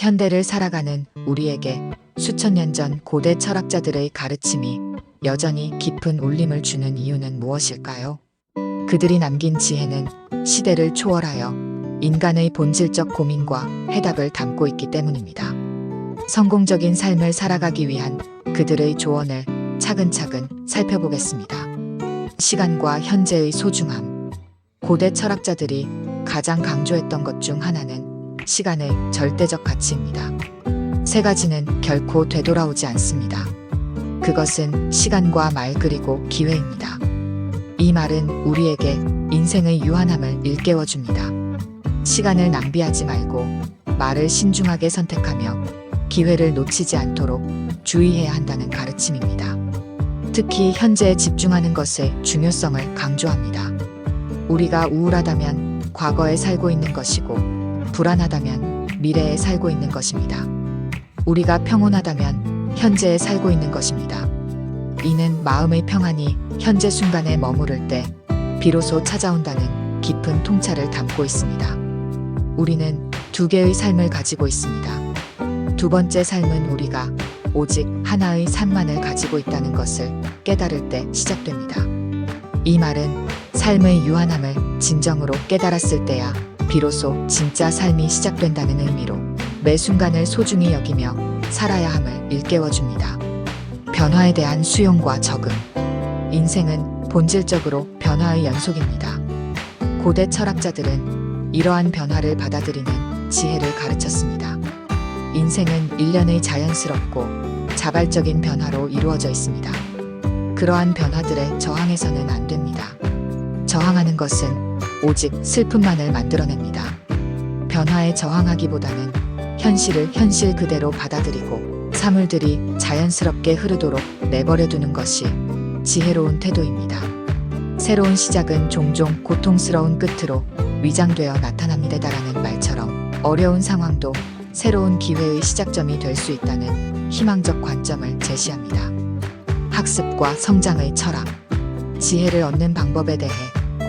현대를 살아가는 우리에게 수천 년 전 고대 철학자들의 가르침이 여전히 깊은 울림을 주는 이유는 무엇일까요? 그들이 남긴 지혜는 시대를 초월하여 인간의 본질적 고민과 해답을 담고 있기 때문입니다. 성공적인 삶을 살아가기 위한 그들의 조언을 차근차근 살펴보겠습니다. 시간과 현재의 소중함. 고대 철학자들이 가장 강조했던 것 중 하나는 시간의 절대적 가치입니다. 세 가지는 결코 되돌아오지 않습니다. 그것은 시간과 말 그리고 기회입니다. 이 말은 우리에게 인생의 유한함을 일깨워 줍니다. 시간을 낭비하지 말고 말을 신중하게 선택하며 기회를 놓치지 않도록 주의해야 한다는 가르침입니다. 특히 현재에 집중하는 것의 중요성을 강조합니다. 우리가 우울하다면 과거에 살고 있는 것이고 불안하다면 미래에 살고 있는 것입니다. 우리가 평온하다면 현재에 살고 있는 것입니다. 이는 마음의 평안이 현재 순간에 머무를 때 비로소 찾아온다는 깊은 통찰을 담고 있습니다. 우리는 두 개의 삶을 가지고 있습니다. 두 번째 삶은 우리가 오직 하나의 삶만을 가지고 있다는 것을 깨달을 때 시작됩니다. 이 말은 삶의 유한함을 진정으로 깨달았을 때야 비로소 진짜 삶이 시작된다는 의미로 매 순간을 소중히 여기며 살아야 함을 일깨워 줍니다. 변화에 대한 수용과 적응. 인생은 본질적으로 변화의 연속입니다. 고대 철학자들은 이러한 변화를 받아들이는 지혜를 가르쳤습니다. 인생은 일련의 자연스럽고 자발적인 변화로 이루어져 있습니다. 그러한 변화들에 저항해서는 안 됩니다. 저항하는 것은 오직 슬픔만을 만들어냅니다. 변화에 저항하기보다는 현실을 현실 그대로 받아들이고 사물들이 자연스럽게 흐르도록 내버려 두는 것이 지혜로운 태도입니다. 새로운 시작은 종종 고통스러운 끝으로 위장되어 나타납니다라는 말처럼 어려운 상황도 새로운 기회의 시작점이 될 수 있다는 희망적 관점을 제시합니다. 학습과 성장의 철학. 지혜를 얻는 방법에 대해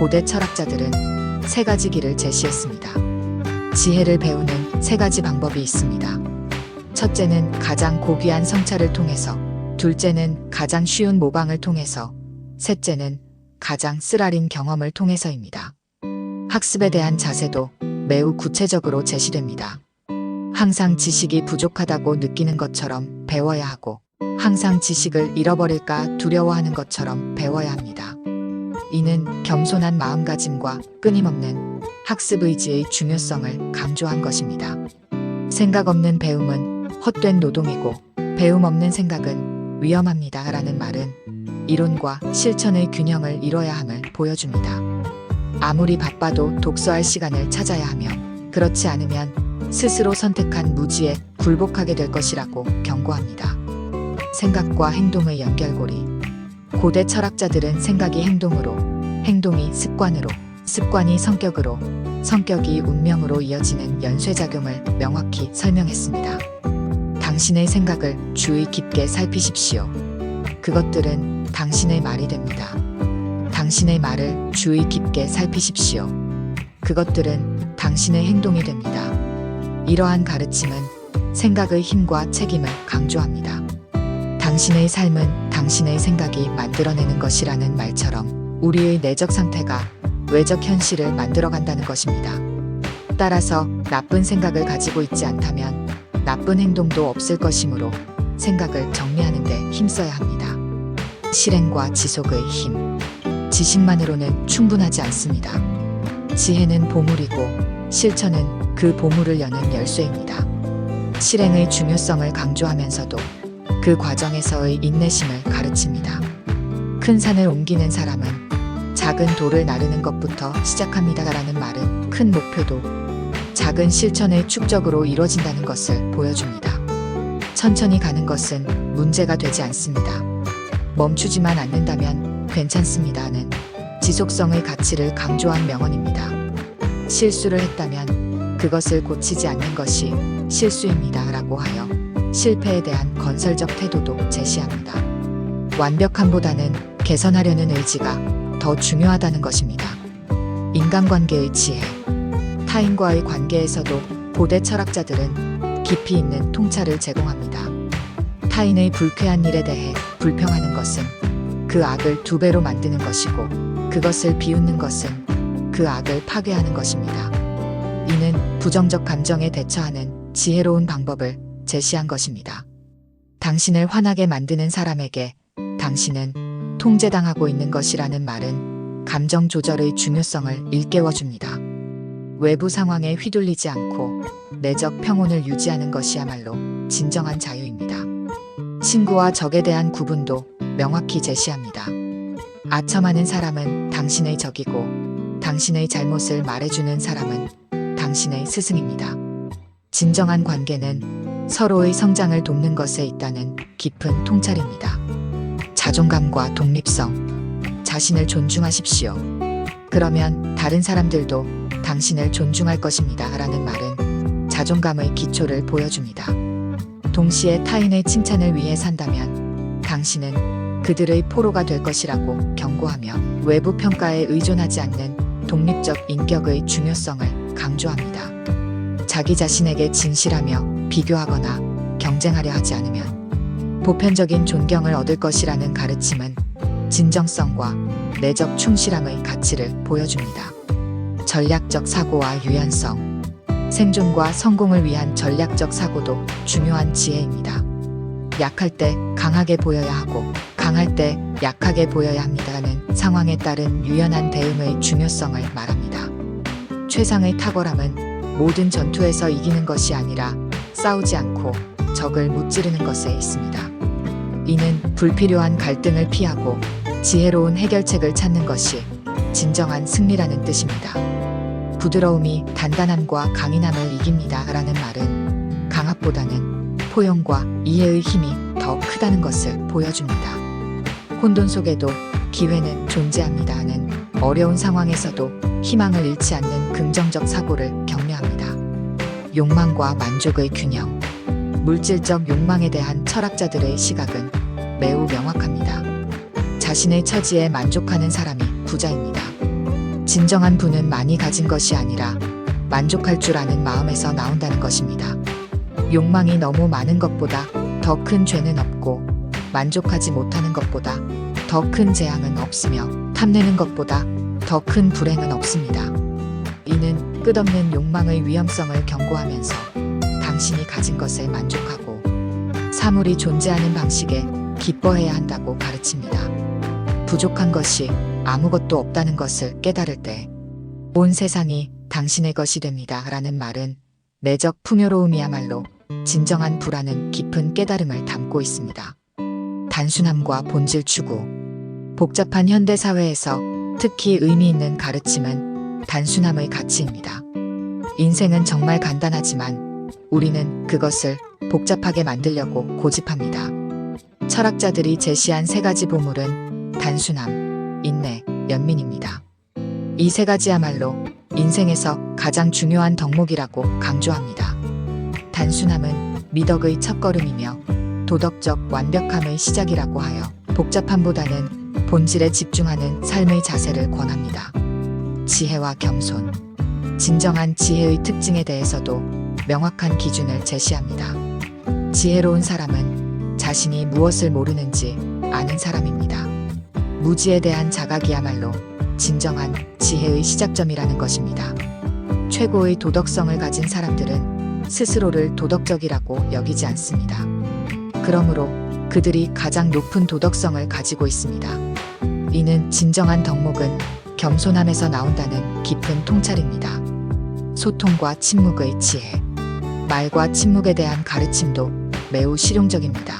고대 철학자들은 세 가지 길을 제시했습니다. 지혜를 배우는 세 가지 방법이 있습니다. 첫째는 가장 고귀한 성찰을 통해서, 둘째는 가장 쉬운 모방을 통해서, 셋째는 가장 쓰라린 경험을 통해서입니다. 학습에 대한 자세도 매우 구체적으로 제시됩니다. 항상 지식이 부족하다고 느끼는 것처럼 배워야 하고, 항상 지식을 잃어버릴까 두려워하는 것처럼 배워야 합니다. 이는 겸손한 마음가짐과 끊임없는 학습 의지의 중요성을 강조한 것입니다. 생각 없는 배움은 헛된 노동이고 배움 없는 생각은 위험합니다. 라는 말은 이론과 실천의 균형을 이뤄야 함을 보여줍니다. 아무리 바빠도 독서할 시간을 찾아야 하며 그렇지 않으면 스스로 선택한 무지에 굴복하게 될 것이라고 경고합니다. 생각과 행동의 연결고리. 고대 철학자들은 생각이 행동으로, 행동이 습관으로, 습관이 성격으로, 성격이 운명으로 이어지는 연쇄작용을 명확히 설명했습니다. 당신의 생각을 주의 깊게 살피십시오. 그것들은 당신의 말이 됩니다. 당신의 말을 주의 깊게 살피십시오. 그것들은 당신의 행동이 됩니다. 이러한 가르침은 생각의 힘과 책임을 강조합니다. 당신의 삶은 당신의 생각이 만들어내는 것이라는 말처럼 우리의 내적 상태가 외적 현실을 만들어간다는 것입니다. 따라서 나쁜 생각을 가지고 있지 않다면 나쁜 행동도 없을 것이므로 생각을 정리하는 데 힘써야 합니다. 실행과 지속의 힘. 지식만으로는 충분하지 않습니다. 지혜는 보물이고 실천은 그 보물을 여는 열쇠입니다. 실행의 중요성을 강조하면서도 그 과정에서의 인내심을 가르칩니다. 큰 산을 옮기는 사람은 작은 돌을 나르는 것부터 시작합니다라는 말은 큰 목표도 작은 실천의 축적으로 이루어진다는 것을 보여줍니다. 천천히 가는 것은 문제가 되지 않습니다. 멈추지만 않는다면 괜찮습니다는 지속성의 가치를 강조한 명언입니다. 실수를 했다면 그것을 고치지 않는 것이 실수입니다. 라고 하여 실패에 대한 건설적 태도도 제시합니다. 완벽함보다는 개선하려는 의지가 더 중요하다는 것입니다. 인간관계의 지혜. 타인과의 관계에서도 고대 철학자들은 깊이 있는 통찰을 제공합니다. 타인의 불쾌한 일에 대해 불평하는 것은 그 악을 두 배로 만드는 것이고 그것을 비웃는 것은 그 악을 파괴하는 것입니다. 이는 부정적 감정에 대처하는 지혜로운 방법을 제시한 것입니다. 당신을 화나게 만드는 사람에게 당신은 통제당하고 있는 것이라는 말은 감정 조절의 중요성을 일깨워 줍니다. 외부 상황에 휘둘리지 않고 내적 평온을 유지하는 것이야말로 진정한 자유입니다. 친구와 적에 대한 구분도 명확히 제시합니다. 아첨하는 사람은 당신의 적이고 당신의 잘못을 말해주는 사람은 당신의 스승입니다. 진정한 관계는 서로의 성장을 돕는 것에 있다는 깊은 통찰입니다. 자존감과 독립성, 자신을 존중하십시오. 그러면 다른 사람들도 당신을 존중할 것입니다. 라는 말은 자존감의 기초를 보여줍니다. 동시에 타인의 칭찬을 위해 산다면 당신은 그들의 포로가 될 것이라고 경고하며 외부 평가에 의존하지 않는 독립적 인격의 중요성을 강조합니다. 자기 자신에게 진실하며 비교하거나 경쟁하려 하지 않으면 보편적인 존경을 얻을 것이라는 가르침은 진정성과 내적 충실함의 가치를 보여줍니다. 전략적 사고와 유연성, 생존과 성공을 위한 전략적 사고도 중요한 지혜입니다. 약할 때 강하게 보여야 하고 강할 때 약하게 보여야 합니다는 상황에 따른 유연한 대응의 중요성을 말합니다. 최상의 탁월함은 모든 전투에서 이기는 것이 아니라 싸우지 않고 적을 무찌르는 것에 있습니다. 이는 불필요한 갈등을 피하고 지혜로운 해결책을 찾는 것이 진정한 승리라는 뜻입니다. 부드러움이 단단함과 강인함을 이깁니다. 라는 말은 강압보다는 포용과 이해의 힘이 더 크다는 것을 보여줍니다. 혼돈 속에도 기회는 존재합니다 는 어려운 상황에서도 희망을 잃지 않는 긍정적 사고를. 욕망과 만족의 균형. 물질적 욕망에 대한 철학자들의 시각은 매우 명확합니다. 자신의 처지에 만족하는 사람이 부자입니다. 진정한 부는 많이 가진 것이 아니라 만족할 줄 아는 마음에서 나온다는 것입니다. 욕망이 너무 많은 것보다 더 큰 죄는 없고 만족하지 못하는 것보다 더 큰 재앙은 없으며 탐내는 것보다 더 큰 불행은 없습니다. 이는 끝없는 욕망의 위험성을 경고하면서 당신이 가진 것에 만족하고 사물이 존재하는 방식에 기뻐해야 한다고 가르칩니다. 부족한 것이 아무것도 없다는 것을 깨달을 때 온 세상이 당신의 것이 됩니다. 라는 말은 내적 풍요로움이야말로 진정한 불안은 깊은 깨달음을 담고 있습니다. 단순함과 본질 추구. 복잡한 현대 사회에서 특히 의미 있는 가르침은 단순함의 가치입니다. 인생은 정말 간단하지만 우리는 그것을 복잡하게 만들려고 고집합니다. 철학자들이 제시한 세 가지 보물은 단순함, 인내, 연민입니다. 이 세 가지야말로 인생에서 가장 중요한 덕목이라고 강조합니다. 단순함은 미덕의 첫걸음이며 도덕적 완벽함의 시작이라고 하여 복잡함보다는 본질에 집중하는 삶의 자세를 권합니다. 지혜와 겸손. 진정한 지혜의 특징에 대해서도 명확한 기준을 제시합니다. 지혜로운 사람은 자신이 무엇을 모르는지 아는 사람입니다. 무지에 대한 자각이야말로 진정한 지혜의 시작점이라는 것입니다. 최고의 도덕성을 가진 사람들은 스스로를 도덕적이라고 여기지 않습니다. 그러므로 그들이 가장 높은 도덕성을 가지고 있습니다. 이는 진정한 덕목은 겸손함에서 나온다는 깊은 통찰입니다. 소통과 침묵의 지혜. 말과 침묵에 대한 가르침도 매우 실용적입니다.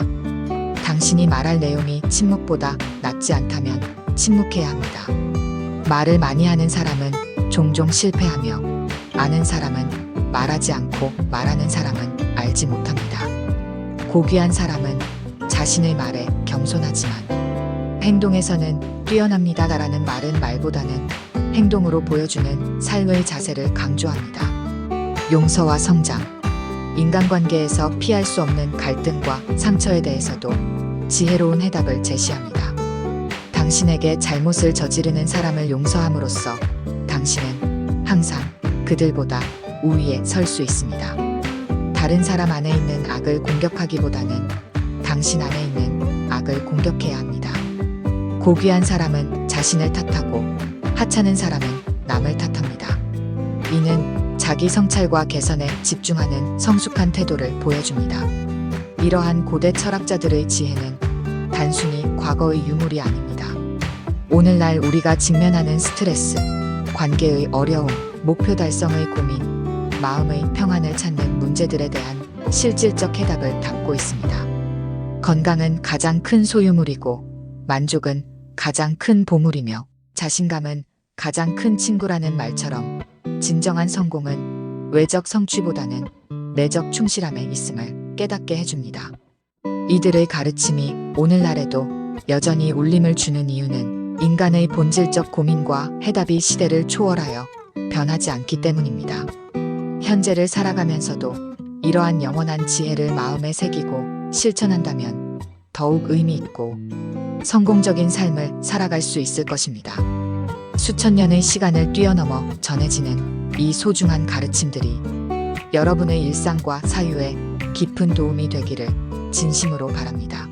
당신이 말할 내용이 침묵보다 낫지 않다면 침묵해야 합니다. 말을 많이 하는 사람은 종종 실패하며 아는 사람은 말하지 않고 말하는 사람은 알지 못합니다. 고귀한 사람은 자신의 말에 겸손하지만 행동에서는 뛰어납니다라는 말은 말보다는 행동으로 보여주는 삶의 자세를 강조합니다. 용서와 성장. 인간관계에서 피할 수 없는 갈등과 상처에 대해서도 지혜로운 해답을 제시합니다. 당신에게 잘못을 저지르는 사람을 용서함으로써 당신은 항상 그들보다 우위에 설 수 있습니다. 다른 사람 안에 있는 악을 공격하기보다는 당신 안에 있는 악을 공격해야 합니다. 고귀한 사람은 자신을 탓하고 하찮은 사람은 남을 탓합니다. 이는 자기 성찰과 개선에 집중하는 성숙한 태도를 보여줍니다. 이러한 고대 철학자들의 지혜는 단순히 과거의 유물이 아닙니다. 오늘날 우리가 직면하는 스트레스, 관계의 어려움, 목표 달성의 고민, 마음의 평안을 찾는 문제들에 대한 실질적 해답을 담고 있습니다. 건강은 가장 큰 소유물이고, 만족은 가장 큰 보물이며, 자신감은 가장 큰 친구라는 말처럼, 진정한 성공은 외적 성취보다는 내적 충실함에 있음을 깨닫게 해줍니다. 이들의 가르침이 오늘날에도 여전히 울림을 주는 이유는 인간의 본질적 고민과 해답이 시대를 초월하여 변하지 않기 때문입니다. 현재를 살아가면서도 이러한 영원한 지혜를 마음에 새기고 실천한다면 더욱 의미 있고 성공적인 삶을 살아갈 수 있을 것입니다. 수천 년의 시간을 뛰어넘어 전해지는 이 소중한 가르침들이 여러분의 일상과 사유에 깊은 도움이 되기를 진심으로 바랍니다.